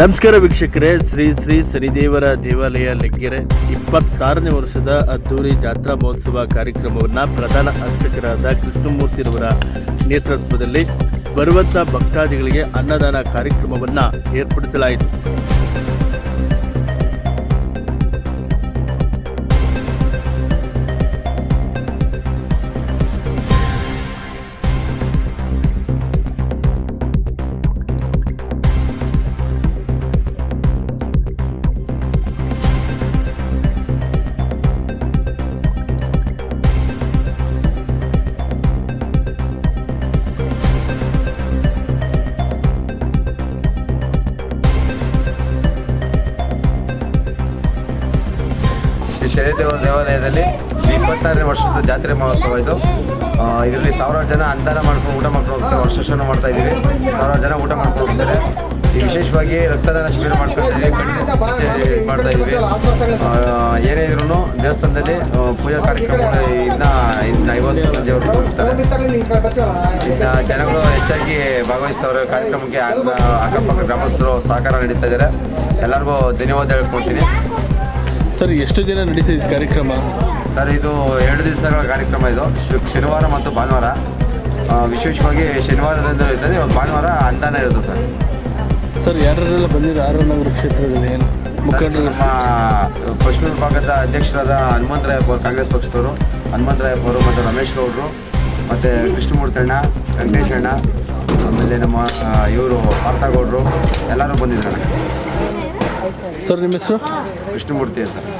ನಮಸ್ಕಾರ ವೀಕ್ಷಕರೇ, ಶ್ರೀ ಶ್ರೀ ಶನಿದೇವರ ದೇವಾಲಯ ಲೆಗ್ಗೆರೆ. ಇಪ್ಪತ್ತಾರನೇ ವರ್ಷದ ಅದ್ದೂರಿ ಜಾತ್ರಾ ಮಹೋತ್ಸವ ಕಾರ್ಯಕ್ರಮವನ್ನು ಪ್ರಧಾನ ಅರ್ಚಕರಾದ ಕೃಷ್ಣಮೂರ್ತಿರವರ ನೇತೃತ್ವದಲ್ಲಿ ಬರುವಂಥ ಭಕ್ತಾದಿಗಳಿಗೆ ಅನ್ನದಾನ ಕಾರ್ಯಕ್ರಮವನ್ನು ಏರ್ಪಡಿಸಲಾಯಿತು. ಶ್ರೀ ಶನಿದೇವ ದೇವಾಲಯದಲ್ಲಿ ಇಪ್ಪತ್ತಾರನೇ ವರ್ಷದ ಜಾತ್ರೆ ಮಹೋತ್ಸವ ಇದು. ಇದರಲ್ಲಿ ಸಾವಿರಾರು ಜನ ಅಂದಾನ ಮಾಡ್ಕೊಂಡು ಊಟ ಮಾಡ್ಕೊಂಡು ಹೋಗ್ತಾರೆ ವರ್ಷ ಮಾಡ್ತಾ ಇದ್ದೀವಿ. ಸಾವಿರಾರು ಜನ ಊಟ ಮಾಡ್ಕೊಂಡು ಹೋಗ್ತಾರೆ. ವಿಶೇಷವಾಗಿ ರಕ್ತದಾನ ಶಿಬಿರ ಕಣ್ಣಿನ ಚಿಕಿತ್ಸೆ ಮಾಡ್ತಾ ಇದ್ದೀವಿ. ಏನೇ ಇದ್ರೂ ದೇವಸ್ಥಾನದಲ್ಲಿ ಪೂಜಾ ಕಾರ್ಯಕ್ರಮಗಳು ಇನ್ನ, ಇನ್ನು ಐವತ್ತು ಸಂಜೆವರೆಗೂ ಹೋಗ್ತಾರೆ. ಇನ್ನು ಜನಗಳು ಹೆಚ್ಚಾಗಿ ಭಾಗವಹಿಸ್ತವ್ರೆ. ಕಾರ್ಯಕ್ರಮಕ್ಕೆ ಅಕ್ಕ- ಅಕ್ಕಪಕ್ಕ ಗ್ರಾಮಸ್ಥರು ಸಹಕಾರ ನಡೀತಾ ಇದ್ದಾರೆ. ಎಲ್ಲರಿಗೂ ಧನ್ಯವಾದ ಹೇಳ್ಕೊಡ್ತೀನಿ. ಸರ್ ಎಷ್ಟು ದಿನ ನಡೆಸಿದ ಕಾರ್ಯಕ್ರಮ? ಸರ್ ಇದು ಎರಡು ದಿವಸಗಳ ಕಾರ್ಯಕ್ರಮ ಇದು. ಶನಿವಾರ ಮತ್ತು ಭಾನುವಾರ. ವಿಶೇಷವಾಗಿ ಶನಿವಾರದಿಂದ ಇರ್ತದೆ ಭಾನುವಾರ ಅಂತಾನೆ ಇರುತ್ತೆ ಸರ್. ಸರ್ ಯಾರೆಲ್ಲ ಬಂದಿದ್ದಾರೆ? ಆರನಗರ ಕ್ಷೇತ್ರದಲ್ಲಿ ಏನು? ಮುಖಂಡರು? ನಮ್ಮ ಪಶ್ಚಿಮ ವಿಭಾಗದ ಅಧ್ಯಕ್ಷರಾದ ಹನುಮಂತರಾಯಪ್ಪ ಅವರು ಕಾಂಗ್ರೆಸ್ ಪಕ್ಷದವರು ಹನುಮಂತರಾಯಪ್ಪ ಅವರು ಮತ್ತು ರಮೇಶ್ ಗೌಡರು ಮತ್ತು ವಿಷ್ಣುಮೂರ್ತಿ ಅಣ್ಣ ವೆಂಕಟೇಶ್ ಅಣ್ಣ ಆಮೇಲೆ ನಮ್ಮ ಇವರು ಪಾರ್ಥಗೌಡರು ಎಲ್ಲರೂ ಬಂದಿದ್ದಾರೆ. ಸರ್ ನಿಮ್ಮ ಹೆಸರು? కృష్ణమూర్తి అంటారు